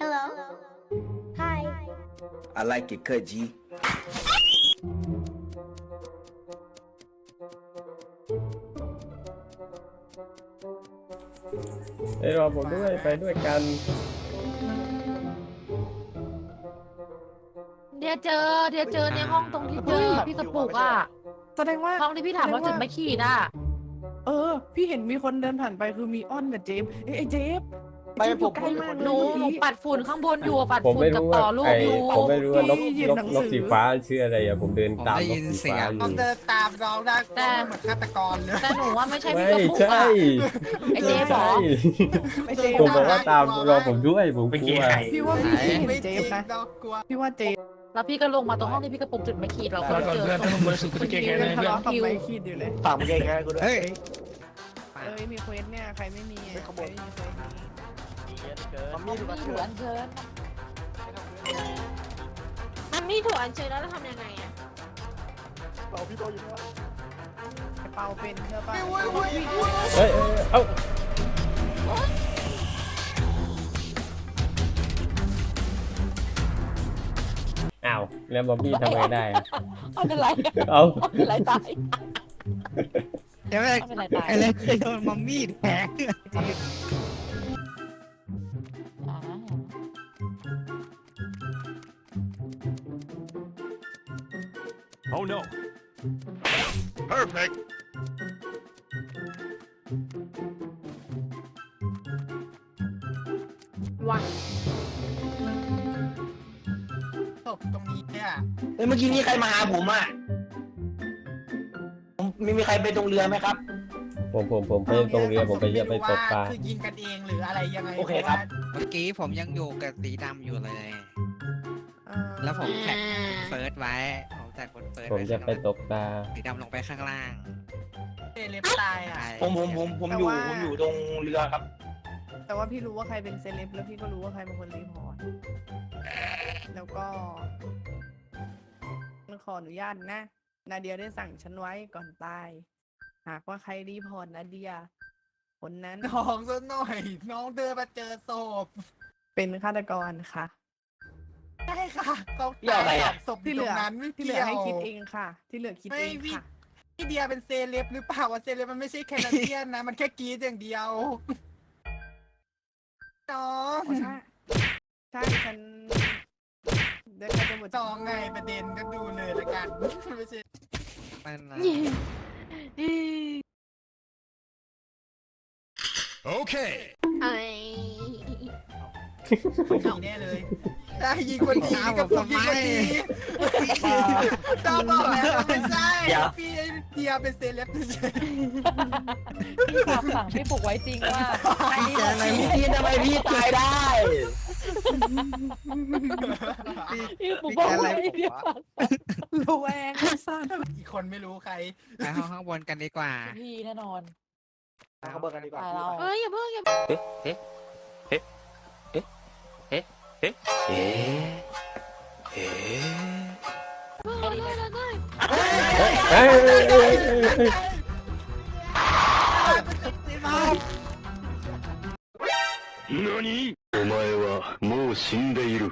Hello. Hi. I like it cut G ไปรอผมด้วยไปด้วยกันเดี๋ยวเจอเดี๋ยวเจอในห้องตรงที่เจอพี่กระปุกอะ แสดงว่าห้องที่พี่ถามว่าจุดไม่ขีดอะ เออ พี่เห็นมีคนเดินผ่านไปคือมีอ้อนกับเจฟเอ้ยไอ้เจฟไม่เจฟอยู่ผมใกล้มากผมหนูหนูเมื่อกี้ปัดฝุ่นข้างบนอยู่ปัดผมฝุ่นไม่กับรู้ต่ว่าอลูกไอ้อยู่ผมไม่รู้ว่านกพี่หยิบนกหนังนกสือสีฟ้าชื่ออะไรอะผมเดินตามผมได้นยิกนสีเสียฟ้างอต้อยู่งเดินตามเราได้แต่เหมือนฆาตกรเลย แต่หนูว่าไม่ใช่พี่ไม่กระปุกใช่อะไอ้เจฟเหรอไอ้เจฟผมบอกว่าตามรอผมด้วยผมกลัว พี่ว่าพี่เห็นไม่เจจริฟงนะเรากลัว พี่ว่าเจฟแล้วพี่ก็ลงมาตรงห้องที่พี่กระปุกจุดไม่ขีดเราก็ก่อนเจอเพื่อนตรถ้างมึงบริสุทธิ์กูจะแก้แค้นเดิให้นทะเพื่อนเลาะกับไมค์คิดอยู่เลยฝากมึงแก้แค้นกูด้วยเฮ้ยเอ้ ยมีเควสเนี่ยใครไม่มีอะไม่ขโมยใครไม่มีเควสนี้มัมมี่ดูกันมีเถหลวอะนเชิญมันมีถั่วอัญเชิญแล้วเราทำยังไงอะเราพี่โตอยู่แล้วไอ้เปาเป็นเชื่อป่ะเว้ยเว้ยเว้ยเฮ้ยเอ้ยเอ้าอ้าวแล้วบอบบี้ทำไงได้อะ ไม่เป็นไรเอ้าไม่เป็นไรตาย เดี๋ยวไม่เป็นไรตายไอ้เล็กเคยโดนมัมมี่แทงอย่านะอย่านะวันศพตรงนี้เนี่ยเฮ้ยเมื่อกี้นี้ใครมาหาผมอะผ มมีมีใครไปตรงเรือไหมครับ ผมผมผมไปตรงเรือผมไปเยอะไปตกปลา คือยิงกันเองหรืออะไรยังไงโอเคครับ เมื่อกี้ผมยังอยู่กับสีดำอยู่เลยเออแล้วผมแท็กเฟิร์สไว้ ผมแท็กคนเฟิร์สผมไว้จะไปตกปลา สีดำลงไปข้างล่างเซเลบตายอะใช่ผมผมผมผมอยู่ผมอยู่ตรงเรือครับ แต่ว่าพี่รู้ว่าใครเป็นเซเลบแล้วพี่ก็รู้ว่าใครเป็นคนรีพอร์ต แล้วก็ขออนุญาตนะ นาเดียได้สั่งฉันไว้ก่อนตาย หากว่าใครรีพอร์ตนาเดียคนนั้นน้องซะหน่อย น้องเดินมาเจอศพเป็นฆาตกรค่ะ ใช่ค่ะเขาเกี่ยวอะไรอะ ศพอที่ยู่เหตรลืงอนั้นไม่ที่เหลืเกี่อยวให้คิดเองค่ะ ที่เหลือคิดไม่เองพี่ค่ะ พี่เดียเป็นเซเลบหรือเปล่าวะเซเลบมันไม่ใช่แคนาเดียนนะ มันแค่กรีดอย่างเดียวน้องอ๋อใช่ใช่ฉัน ได้ใครจะหมดจองไงประเด็นก็ดูเลยละกัน ไม่ใช่นั่นนะเอ้ยคนดีแน่เลยได้ยิงคนดีกับผมยิงคนดีตอบบอกแล้วว่าไม่ใช่เดี๋ยว พี่เดียเป็นเซเลบเฉยพี่ฝากสั่งพี่ปลุกไว้จริงว่าใครรีพอร์ตอะไรพี่ทำไมพี่ตายได้ พี่ปลุกบอกไว้เดี๋ยวฝากระแวงไม่ทราบอีกคนไม่รู้ใครไปห้องข้างบนกันดีกว่า พี่แน่นอนเขาเบิกกันดีกว่าตายเราเอ้ยอย่าเพิ่งอย่าเอ๊ะเอ๊เพิ่งเลยเลยเลยเฮ้ยเฮ้ย เฮ้ยเฮ้ยเฮ้ย お前はもう死んでいる。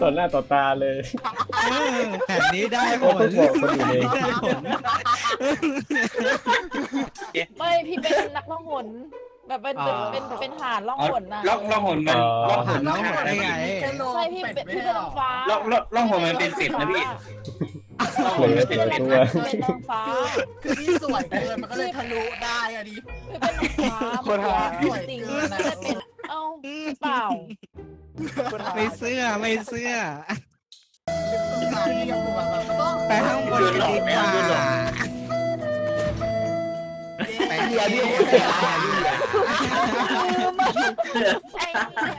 ต่อหน้าต่อตาเลย เออแผ่นนี้ได้ผ โอ้ ล โหบอกคนอยู่ใน ได้ผล ไม่พี่เป็นนักล่องหนแบบเป็นเป็นเป็นเป็นหานล่องหนนะ ล่องล่องหนมันล่องหน น้ มั อน งหมดได้ไง ใช่พี่เป็นพี่เป็นนางฟ้า ล่องล่องล่องหนมันเป็นเป็ดนะพี่ล่องห เหลืนอมันเหเป็นลือเป็ดตัว เป็นนางฟ้าคือพี่สวยเกินมันก็เลยทะลุได้อะดิพี่เป็นนางฟ้าคนหาจริงๆไม่ได้เป็นเอ้าเปล่า ไม่เสื้อไม่เสื้อสามีกับผมอะแบบต้องไปข้างบนกันดีกว่าไปเรือพี่โคตรเสียหายพี่เรือไอ้เหี้ย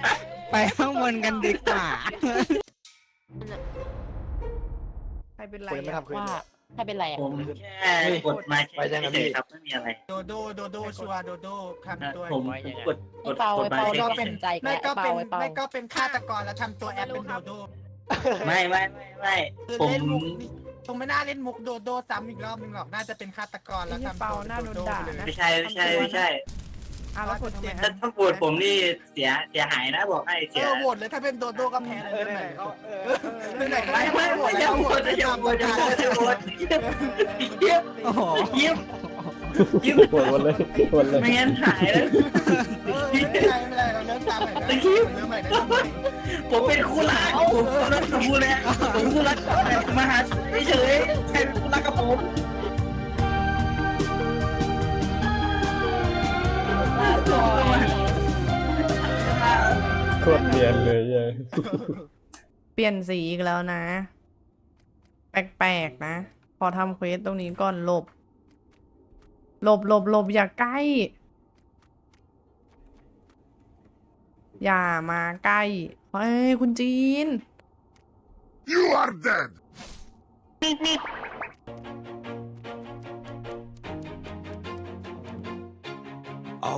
ไปข้างบนกันดีกว่าใค รเป็นไรคนไม่อะทำคืนว่าใครเป็นไรอะผมแค่กดมาเฉยๆครับไม่มีอะไรโดโดโดโดชัวร์โดโดทำตัวผมกดกดเปากดมาเปาเฉเรายเป็นใจแกไม่ก็เปาเป็นไอ้เปา ไม่ก็เป็นฆาตกรแล้วทำตัวแอปเป็นโดโดๆไม่ไม่ไม่ไม่ คือผม เล่นมุกนี้งไม่น่าเล่นมุกโดโดซ้ำอีกรอบนึงหรอกน่าจะเป็นฆาตกรแล้วไอ้เหี้ยทำเปาตัวหน้าเป็นโดนโดด่าไปเลยนะไม่ใช่ไม่ใช่ไม่ใช่ อะแล้วกดทำไมถ้าอะถ้าปวดผมนี่เสียเสียหายนะบอกให้เอเสียอโหวตเลยถ้าเป็นโดโดก็แพ้เลยเออเรื่องไหไหนนก็เออเรื่องไหนก็ไม่ได้ไม่โหวไม่ตอย่าแล้วโหวตอย่าโหวตอย่าโหวตอย่าโหวตเยี่ยมโอ้โหเยี่ยมยิ้มหมดหมดเลยหมดเลยไม่งั้นหายแล้ว เออไม่เป็นไรไม่เป็นไรเราเริ่มตามใหม่นะตะกี้เริ่มใหม่นะเริ่มใหม่ผมเป็นคู่รักผมรักกับคู่แล้วผมคู่รักมาหาเฉยๆใครเป็นคู่รักกับผม ตรเนียนเลยเหี้ยเปลี่ยนสีอีกแล้วนะ แปลกๆนะ พอทำเควสตรงนี้ก่อนหลบ หลบหลบหลบอย่าใกล้ อย่ามาใกล้เฮ้ยคุณจีน You are dead!